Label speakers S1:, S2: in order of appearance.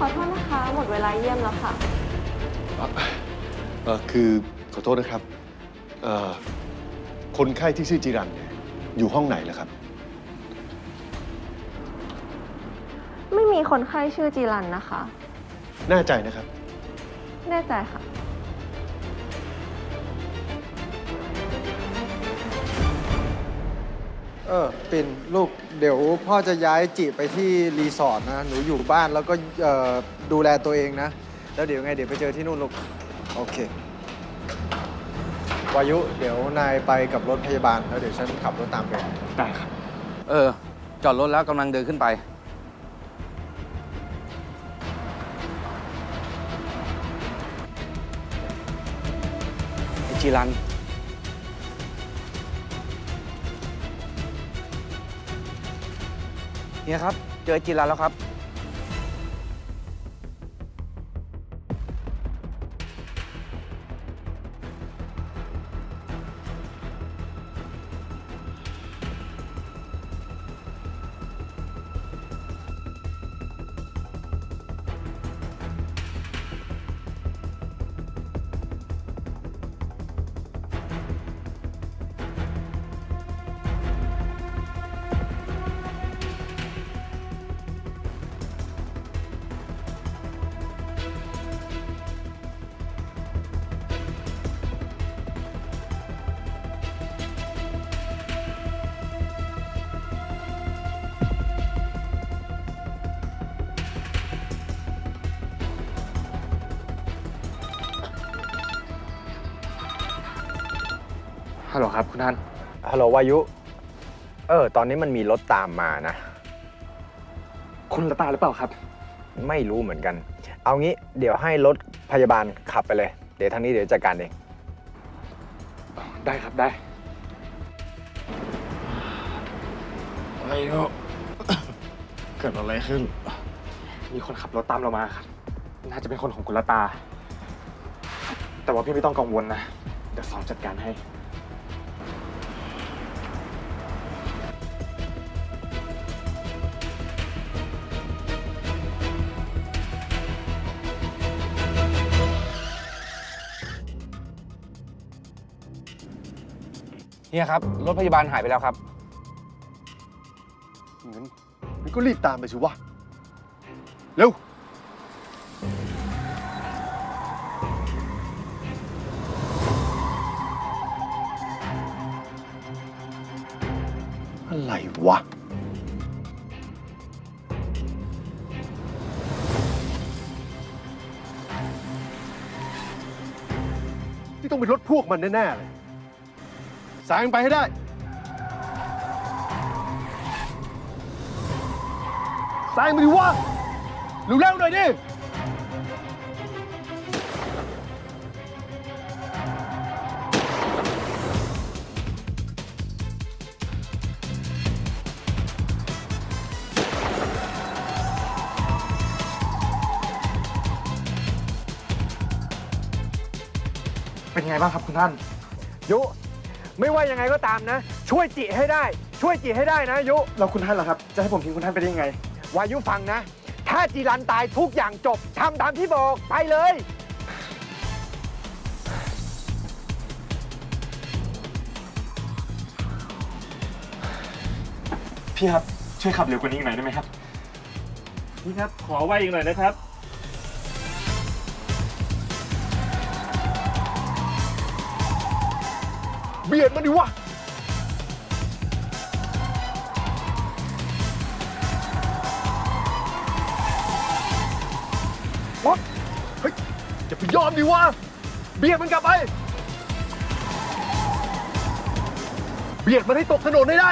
S1: ขอโทษนะคะ หมดเวลาเยี่ยมแล้วค่ะ
S2: เออคือขอโทษนะครับเอ่อคนไข้ที่ชื่อจิรันเนี่ยอยู่ห้องไหนล่ะครับ
S1: ไม่มีคนไข้ชื่อจีรันนะคะ
S2: แน่ใจนะครับ
S1: แน่ใจค่ะ
S3: เออปิ่นลูกเดี๋ยวพ่อจะย้ายจิไปที่รีสอร์ทนะ หนูอยู่บ้านแล้วก็เอ่อดูแลตัวเองนะ แล้วเดี๋ยวไงเดี๋ยวไปเจอที่นู่นลูก โอเควายุเดี๋ยวนายไปกับรถพยาบาล แล้วเดี๋ยวฉันขับรถตามไป
S4: ได้ครับ
S5: เออ จอดรถแล้วกำลังเดินขึ้นไป ไอจีรัน เนี่ยครับ เจอไอจีรันแล้วครับ
S4: ฮัลโหลครับ คุณท่าน
S3: ฮัลโหลวายุ เออ ตอนนี้มันมีรถตามมานะ
S4: คุณละตาหรือเปล่าครับ
S3: ไม่รู้เหมือนกัน เอางี้เดี๋ยวให้รถพยาบาลขับไปเลย เดี๋ยวทางนี้เดี๋ยวจัดการเอง
S4: ได้ครับได้
S6: ไม่รู้เกิดอะไรขึ้น
S4: มีคนขับรถตามเรามาครับ น่าจะเป็นคนของคุณละตา แต่ว่าพี่ไม่ต้องกังวลนะ เดี๋ยวสอนจัดการให้
S5: เนี่ยครับรถพยาบาลหายไปแล้วครับ
S2: งั้นงั้นก็รีบตามไปสิวะ เร็ว อะไรวะ ที่ต้องเป็นรถพวกมันแน่ ๆ เลย แซงไปให้ได้แซงไปดิวะเร็วๆหน่อยดิ
S4: เป็นไงบ้างครับคุณท่าน
S3: ยุ ไม่ว่ายังไงก็ตามนะ ช่วยจิให้ได้ ช่วยจิให้ได้นะยุ
S4: แล้วคุณท่านล่ะครับ จะให้ผมทิ้งคุณท่านไปได้ยังไง
S3: วายุฟังนะ ถ้าจีรันตายทุกอย่างจบทำตามที่บอกไปเลย
S4: พี่ครับ ช่วยขับเร็วกว่านี้อีกหน่อยได้ไหมครับ
S6: พี่ครับ ขอไว้อีกหน่อยนะครับ
S2: เบียดมันดิวะ วะ เฮ้ย จะไปยอมดิวะ เบียดมันกลับไป เบียดมันให้ตกถนนให้ได้